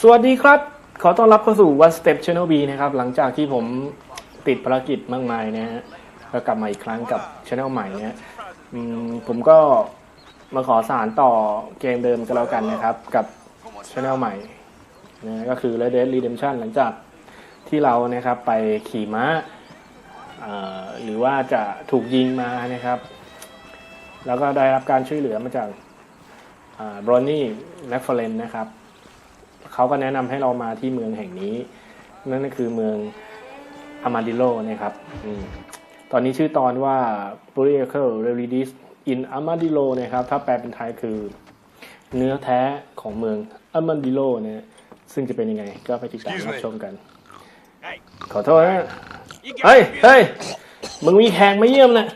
สวัสดีครับ ขอต้อนรับเข้าสู่ One Step Channel B นะครับ หลังจากที่ผมติดภารกิจมากมายนะฮะก็กลับมาอีกครั้งกับ Channel ใหม่นะฮะอืมผมก็มาขอสารต่อเกมเดิมก็แล้วกันนะครับ กับ Channel ใหม่นะก็คือ Red Dead Redemption หลังจากที่เรานะครับไปขี่ม้าเอ่อหรือว่าจะถูกยิงมานะครับ แล้วก็ได้รับการช่วยเหลือมาจากบรอนนี่แมคฟาเรนนะครับ เขาก็แนะนำให้เรามาที่เมืองแห่งนี้ นั่นก็คือเมืองอามาดิโลนะครับอตอนนี้ชื่อตอนว่า b u r i a c l r e l i d i s in Armadillo นะครับ ถ้าแปลเป็นไทยคือเนื้อแท้ของเมืองอามาดิโลนะซึ่งจะเป็นยังไง ก็ไปติดตามรับชมกัน ขอโทษนะ เฮ้ย เฮ้ย มึงมีแขกมาเยี่ยมนะ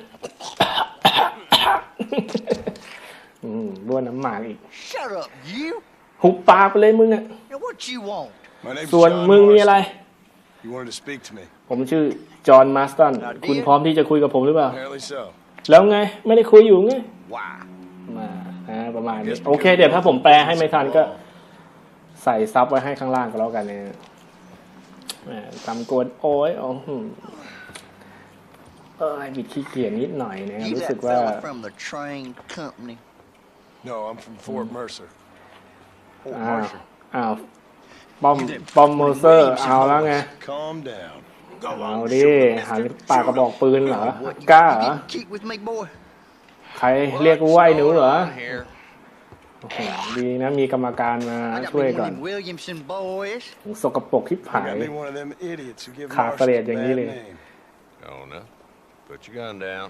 อืมบ้วนน้ำหมากอีก Shut up, you! หุบปากไปเลยมึงอะ Now what you want? My name's ส่วน John มึงมีอะไร Marston. You wanted to speak to me. ผมชื่อจอห์นมาสตัน คุณพร้อมที่จะคุยกับผมหรือเปล่า Apparently so. แล้วไง ไม่ได้คุยอยู่ไง Why? มาอ่าประมาณนี้ โอเค เดี๋ยวถ้าผมแปลให้ไม่ทันก็ ใส่ซับไว้ให้ข้างล่างก็แล้วกันเนี่ยแหมตำกวนโอ้ยอ๋อหืมเออบิดขี้เกียจนิดหน่อยนะครับ You รู้สึก that ว่า fella from the train company. No, I'm from Fort Mercer. Fort อ้าว Mercer. อ้าวปอมปอมโมเซอร์เอาแล้วไง Calm down. เอาดิหันปากกระบอกปืนเหรอกล้าเหรอ You keep with me, boy. ใครเรียกกูว่าไอ้หนูเหรอ Going on here? โอ้โหดีนะมีกรรมการมา I got ช่วย me ก่อน one of them Williamson boys. สกปรกที่ I ผาย got me one of them idiots who give ขาเกลียด Marshall อย่าง a นี้ bad เลย name. Oh no. Put your gun down.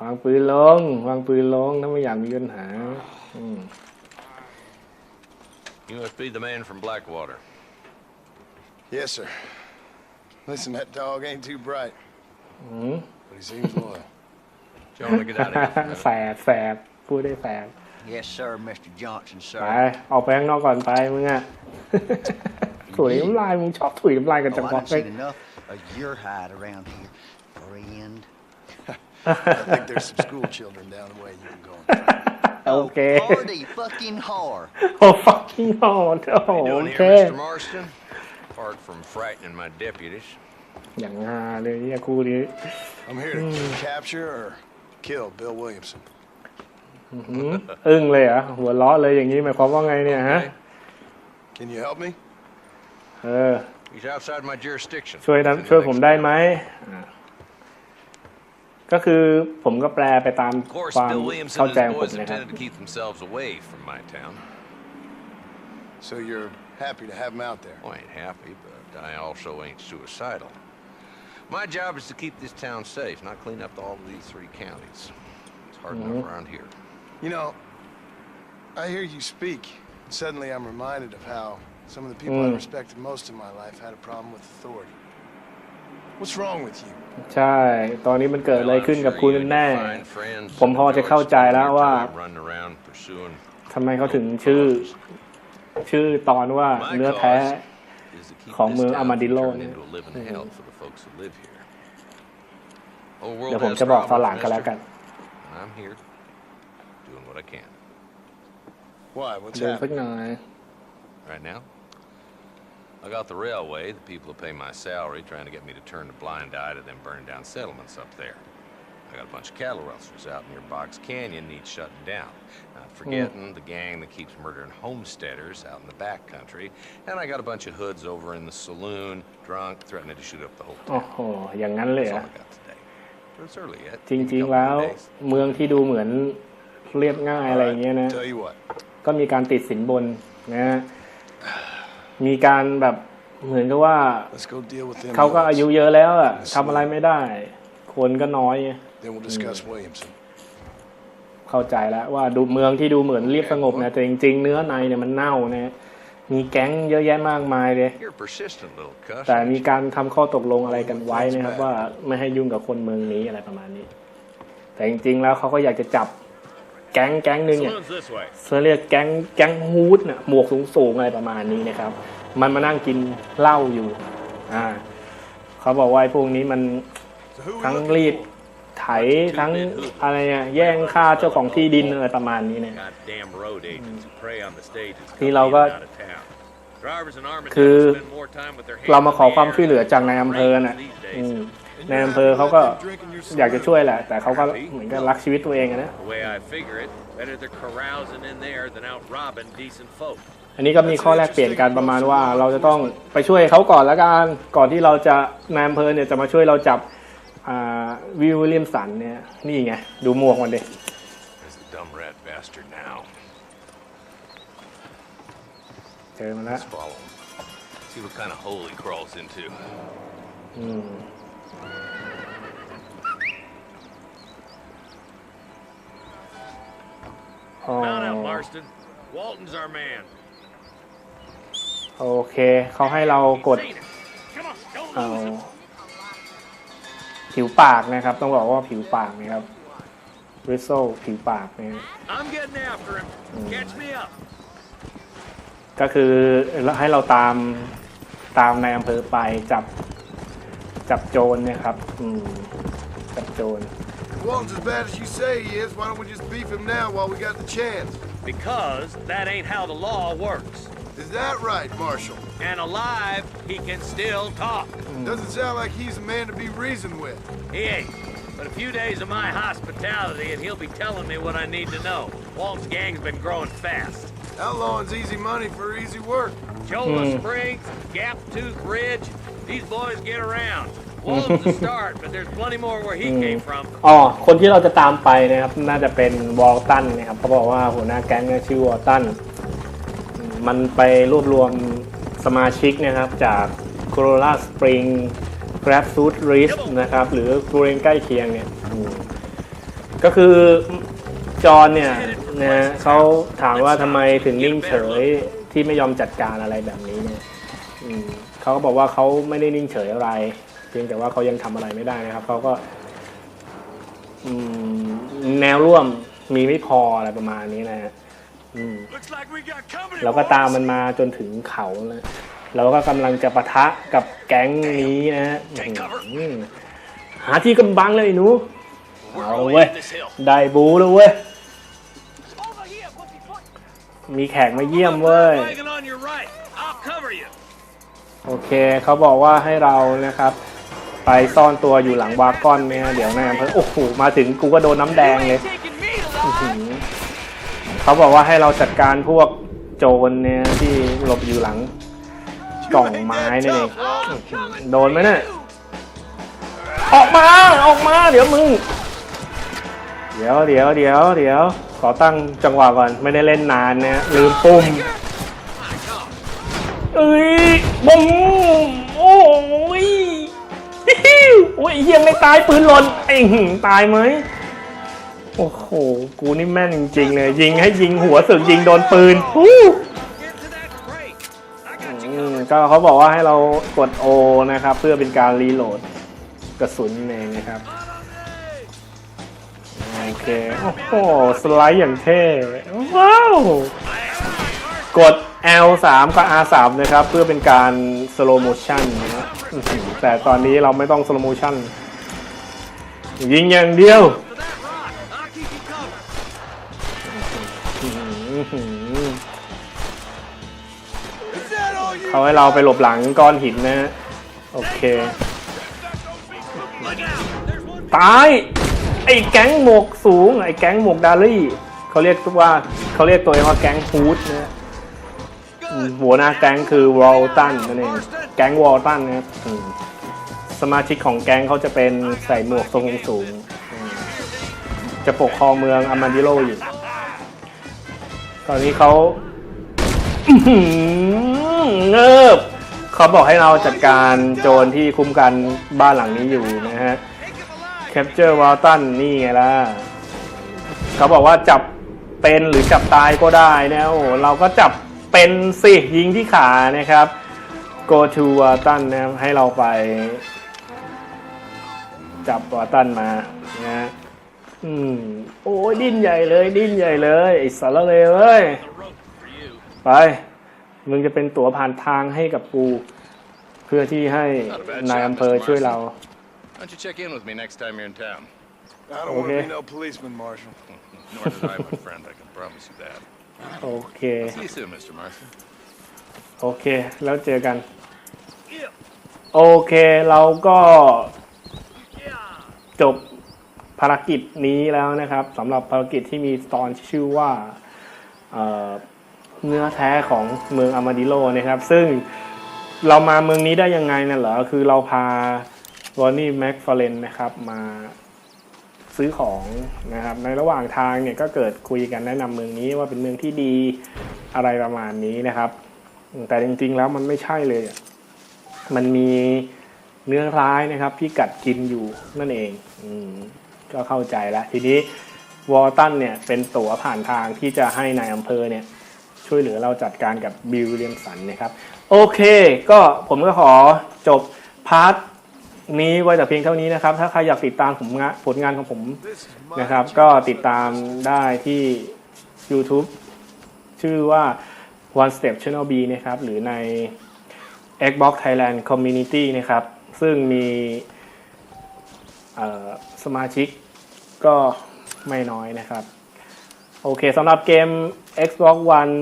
วางปืนลง วางปืนลงถ้าไม่อยากมีปัญหาอืม You must be the man from Blackwater. Yes, sir. Listen, that dog ain't too bright, อืม but he seems loyal. John, want to get out of here for a minute? แสบแสบพูดได้แสบ Yes, sir, Mr. Johnson, ไป sir. ออกไปข้างนอกก่อนไปมึงอะ ถุยน้ำลายมึงชอบถุยน้ำลายกันจัง Oh, I วะ done seen enough of your hide around here, friend. I think there's some school children down the way you can go. โอ เค Oh, party fucking hard. โอ้ fucking hard โอ้โห What are you โอ doing เค here, Mr. Marston? Apart from frightening my deputies. อย่างฮาเลยเนี่ยคู่นี้ I'm here to capture or kill Bill Williamson. หืมอึ้งเลยเหรอหัวเราะเลยอย่างนี้หมายความว่าไงเนี่ยฮะ Okay. Can you help me? เออ He's outside my jurisdiction. ช่วยนะ If it ช่วย makes ผม a ได้ไหม difference. อ่า ก็คือผมก็แปลไปตาม Of course, ความ Bill Williamson เข้า and ใจ his ของผม boys นะครับ intended to keep themselves away from my town. So you're happy to have him out there? Well, I ain't happy, but I also ain't suicidal. My job is to keep this town safe, not clean up all of these three counties. It's hard enough around here. You know, I hear you speak. Suddenly I'm reminded of how some of the people I Mm. respected most in my life had a problem with authority. What's wrong with you? ใช่ ตอนนี้มันเกิดอะไร Well, I'm ขึ้นกับ sure คุณ you and แน่ your fine friends ผมพอจะเข้าใจแล้ว enjoy ว่า spending your time running around pursuing ทำไมเขาถึงชื่อ ชื่อตอนว่า My เนื้อแท้ cause is to keep ของ this เมือง town อามาดิโล from turning เนี่ย into a living hell for the folks who live here. Whole world เดี๋ยวผม has จะบอกตอนหลัง problems, ก็แล้วกัน mister, and I'm here doing what I can. Why? What's เดินสัก happening? หน่อย Right now, I got the railway, the people who pay my salary, trying to get me to turn a blind eye to them burning down settlements up there. I got a bunch of cattle rustlers out near Box Canyon needs shutting down. Not forgetting the gang that keeps murdering homesteaders out in the back country. And I got a bunch of hoods over in the saloon, drunk, threatening to shoot up the whole โอ้ town. โห อย่างนั้นเลย That's เหร all อ่ะ I got today. But it's early yet. จ Maybe a ริง couple ๆ แล้ว more days. เมืองที่ดูเหมือนเรียบง่ายอะไรอย่างเงี้ยนะ Tell you what. ก็มีการติดสินบนนะ มีการแบบเหมือนกับว่า Let's go deal with them. เขาก็ hoods. อายุเยอะแล้วอะทำอะไรไม่ได้ คนก็น้อยไง Then we'll discuss Williamson. เข้าใจแล้วว่าดูเมืองที่ดูเหมือนเรียบสงบนะแต่จริง ๆ เนื้อในเนี่ยมันเน่านะมีแก๊งเยอะแยะมากมายเลย You're a persistent little cuss. แต่มีการทำข้อตกลงอะไรกันไว้นะครับ ว่าไม่ให้ยุ่งกับคนเมืองนี้อะไรประมาณนี้ แต่จริง ๆ แล้วเขาก็อยากจะจับ แก๊งแก๊งหนึ่งเนี่ย Saloon's this way. เขาเรียกแก๊งแก๊งฮูดน่ะหมวกสูงๆอะไรประมาณนี้นะครับ มันมานั่งกินเหล้าอยู่อ่าเขาบอกว่าไอ้พวกนี้มัน So who we ทั้ง looking รีด for? ไถทั้งอะไรเนี่ยแย่งค่าเจ้าของที่ดินอะไรประมาณนี้เนี่ย Goddamn road agents who prey on the stages. Thì coming lâu in quá. and out of town. Drivers in Armadale คือ spend more time with their hands เรามาขอ in the ความ air ช่วยเหลือจากนายอำเภอ than น่ะ these อื days. มนายอำเภอเขาก็อยากจะช่วยแหละ แต่เขาก็เหมือนกับรักชีวิตตัวเองอะนะ The way I figure it, better they're carousing in there than out robbing decent folk. อันนี้ก็มีข้อแลกเปลี่ยนกันประมาณว่าเราจะต้องไปช่วยเขาก่อนละกันก่อนที่เราจะนายอำเภอเนี่ยจะมาช่วยเราจับอ่าวิลเลียมสันเนี่ยนี่ไง ดูหมวกมันดิ There's the dumb rat bastard now. เจอมาแล้ว Let's follow him. See what kind of hole he crawls into. อืม Mount out, Marston. Walton's our man. โอเค เขาให้เรากด Seen it. Come on, don't เอา lose it. ผิวปากนะครับ ต้องบอกว่าผิวปากนะครับริโซผิวปากเนี่ย I'm getting after him. Catch me up. ก็คือให้เราตามตามในายอำเภอไปจับจับโจรเนะครับ อืม จับโจร Walton's as bad as you say he is. Why don't we just beef him now while we got the chance? Because that ain't how the law works. Is that right, Marshal? And alive, he can still talk. Doesn't sound like he's a man to be reasoned with. He ain't. But a few days of my hospitality, and he'll be telling me what I need to know. Walt's gang's been growing fast. Outlawing's easy money for easy work. Chola Hmm. Springs, Gap Tooth Ridge, these boys get around. Walton's the start, but there's plenty more where he came from. อ๋อ คนที่เราจะตามไปนะครับ น่าจะเป็นวอลตันนะครับเขาบอกว่าหัวหน้าแก๊งเนี่ยชื่อวอลตันอืมมันไปรวบรวมสมาชิกนะครับ จากโคโรลาสปริงกราฟซูดริสนะครับ หรือบริเวณใกล้เคียงเนี่ยอืมก็คือจอห์นเนี่ยนะฮะเขาถามว่าทำไมถึงนิ่งเฉยที่ไม่ยอมจัดการอะไรแบบนี้เนี่ยอืมเขาก็บอกว่าเขาไม่ได้นิ่งเฉยอะไรเพียงแต่ว่าเขายังทำอะไรไม่ได้นะครับเขาก็อืมแนวร่วมมีไม่พออะไรประมาณนี้นะฮะอืม Looks like we got company. เราก็ตามมันมาจนถึงเขาแล้วเราก็กำลังจะปะทะกับแก๊งนี้นะฮะอืมหาที่กำบังเลยไอ้หนูเอาเว้ยได้บูแล้วเว้ยมีแขกมาเยี่ยมเว้ย Wagon on your right. I'll cover you. โอเคเขาบอกว่าให้เรานะครับ ไปซ่อนตัวอยู่หลังวากอนเนี่ยเดี๋ยวนายอำเภอโอ้โหมาถึงกูก็โดนน้ำแดงเลยเขาบอกว่าให้เราจัดการพวกโจรเนี่ยที่หลบอยู่หลังกล่องไม้นั่เองโดนไหมเนี่ยออกมาออกมาเดี๋ยวมึง เดี๋ยวเดี๋ยวเดี๋ยวเดี๋ยวขอตั้งจังหวะก่อนไม่ได้เล่นนานเนี่ยลืมปุ่มเอ้ยบุ้มโอ้ อ้ยเฮียไม่ตายปืนหล่นไอ้หึงตายไหมโอ้โห กูนี่แม่นจริงๆเลย ยิงให้ยิงหัวสึกยิงโดนปืนฮู้ก็เขาบอกว่าให้เรากด O นะครับ เพื่อเป็นการรีโหลดกระสุนเองนะครับ โอเค โอ้โห สไลด์อย่างเท่ ว้าว กด L3 กับ R3 นะครับ เพื่อเป็นการ slow motion นะฮะแต่ตอนนี้เราไม่ต้อง slow motion ยิงอย่างเดียวเขาให้เราไปหลบหลังก้อนหินนะโอเค ตาย ไอ้แก๊งหมวกสูง ไอ้แก๊งหมวกดาลี่เขาเรียกว่าเขาเรียกตัวเองว่าแก๊งฮูดนะฮะ หัวหน้าแก๊งคือวอลตันนั่นเองแก๊งวอลตันนะครับอืมสมาชิกของแก๊งเขาจะเป็นใส่หมวกทรงสูงอืมจะปกครองเมืองอามาดิโลอยู่ ตอนนี้เขาอื้อหือเงิบเขาบอกให้เราจัดการโจรที่คุ้มกันบ้านหลังนี้อยู่นะฮะ Capture Walton นี่ไงล่ะ เขาบอกว่าจับเป็นหรือจับตายก็ได้นะโอ้โหเราก็จับ เป็นสิยิงที่ขานะครับ Go to Walton นะครับให้เราไป จับ Walton มานะฮะอืมโอ้ยดิ้นใหญ่เลย ดิ้นใหญ่เลยไอ้สารเลวเอ้ย rope for you. ไป มึงจะเป็นตั๋วผ่านทางให้กับกู เพื่อที่ให้นายอำเภอช่วยเรา Why don't you check in with me next time you're in town? I don't want to Okay. be no policeman, Marshal. Nor did I, my friend. I can promise you that. โอเค See you soon, Mr. Marston. โอเค แล้วเจอกัน โอเคเราก็จบภารกิจนี้แล้วนะครับสำหรับภารกิจที่มีตอนชื่อว่าเอ่อเนื้อแท้ของเมืองอามาดิโลนะครับ ซึ่งเรามาเมืองนี้ได้ยังไงน่ะเหรอ คือเราพาวอนนี่แม็กฟาเลนนะครับมา ซื้อของนะครับในระหว่างทางเนี่ยก็เกิดคุยกันแนะนำเมืองนี้ว่าเป็นเมืองที่ดีอะไรประมาณนี้นะครับ แต่จริงๆแล้วมันไม่ใช่เลย มันมีเนื้อร้ายนะครับที่กัดกินอยู่นั่นเองอืก็เข้าใจแล้วทีนี้วอลตันเนี่ยเป็นตั๋วผ่านทางที่จะให้นายอำเภอเนี่ยช่วยเหลือเราจัดการกับบิลเลียมสันนะครับ โอเค ก็ผมก็ขอจบพาร์ท นี้ไว้แต่เพียงเท่านี้นะครับ ถ้าใครอยากติดตามผมงะผลงานของผมนะครับ ก็ติดตามได้ที่ YouTube ชื่อว่า One Step Channel B นะครับ หรือใน Xbox Thailand Community นะครับ ซึ่งมีสมาชิกก็ไม่น้อยนะครับ โอเคสำหรับเกม Xbox One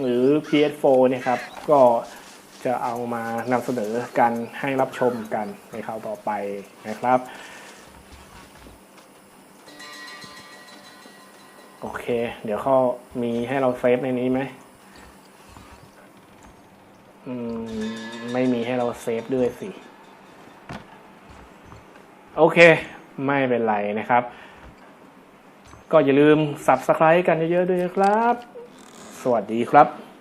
หรือ PS4 นี่ยครับ ก็ จะเอามานำเสนอกันให้รับชมกันในคราวต่อไปนะครับ โอเค เดี๋ยวเขามีให้เราเซฟในนี้ไหมอืม ไม่มีให้เราเซฟด้วยสิ โอเค ไม่เป็นไรนะครับ ก็อย่าลืม Subscribe กันเยอะๆด้วยนะครับ สวัสดีครับ